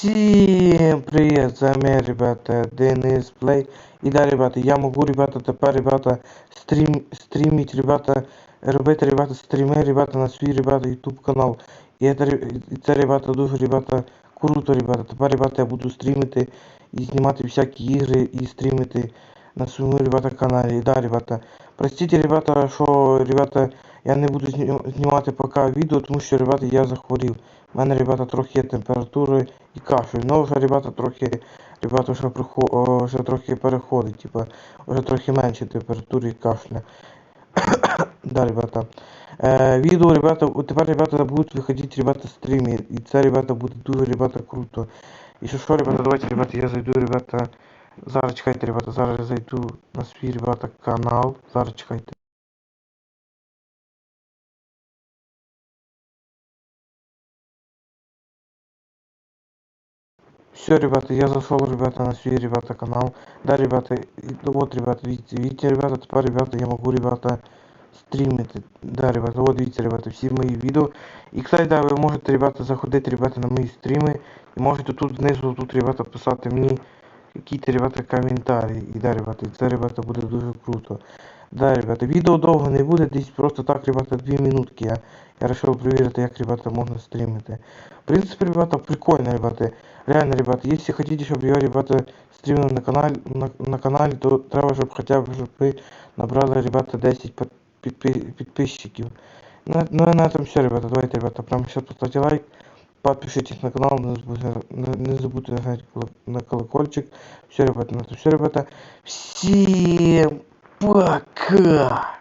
Всем привет, с вами, ребята, Денис Плей. І да, ребята, я можу, ребята, тепер, ребята, стрім, стріміть, ребята, робити, ребята, стріми, ребята, на свій, ребята, YouTube канал. Це, ре- це, ребята, дуже, ребята, круто, ребята. Тепер, ребята, я буду стрімити і знімати всякі ігри і стрімити на своєму, ребята, каналі. І да, ребята, простите, ребята, що, ребята, я не буду зні- знімати поки відео, тому що, ребята, я захворів. У мене, ребята, трохи є температури і кашель. Ну, вже, ребята, трохи, ребята, вже, прихо... о, вже трохи переходить, типа, вже трохи менше температури і кашля. да, ребята. Е, відео, ребята, тепер, ребята, будуть виходити, ребята, стріми. І це, ребята, буде дуже, ребята, круто. І що, що, ребята, давайте, ребята, я зайду, ребята, зараз чекайте, ребята, зараз я зайду на свій, ребята, канал. Зараз чекайте. Все, ребята, я зашел, ребята, на свой, ребята, канал. Да, ребята, вот, ребята, видите, видите, ребята, теперь, ребята, я могу, ребята, стримить. Да, ребята, вот видите, ребята, всі мої відео. І, кстати, да, ви можете, ребята, заходити, ребята, на мої стріми. І можете тут знизу, тут, ребята, писати мені якісь, ребята, коментарі. І да, ребята, і це, ребята, буде дуже круто. Да, ребята, відео довго не буде, десь просто так, ребята, 2 минутки. Я, я вирішив перевірити, як, ребята, можна стрімити. В принципе, ребята, прикольно, ребята. Реально, ребята, если хотите, чтобы я, ребята, стримил на канале, на, на канале, то треба, щоб хоча б, щоб ви набрали, ребята, 10 под, підпи- підписчиків. На, ну, и на этом все, ребята. Давайте, ребята, прямо сейчас поставьте лайк, подпишитесь на канал, не забудьте, не, не забудьте нажать коло- на колокольчик. Все, ребята, на этом все, ребята. Всем пока!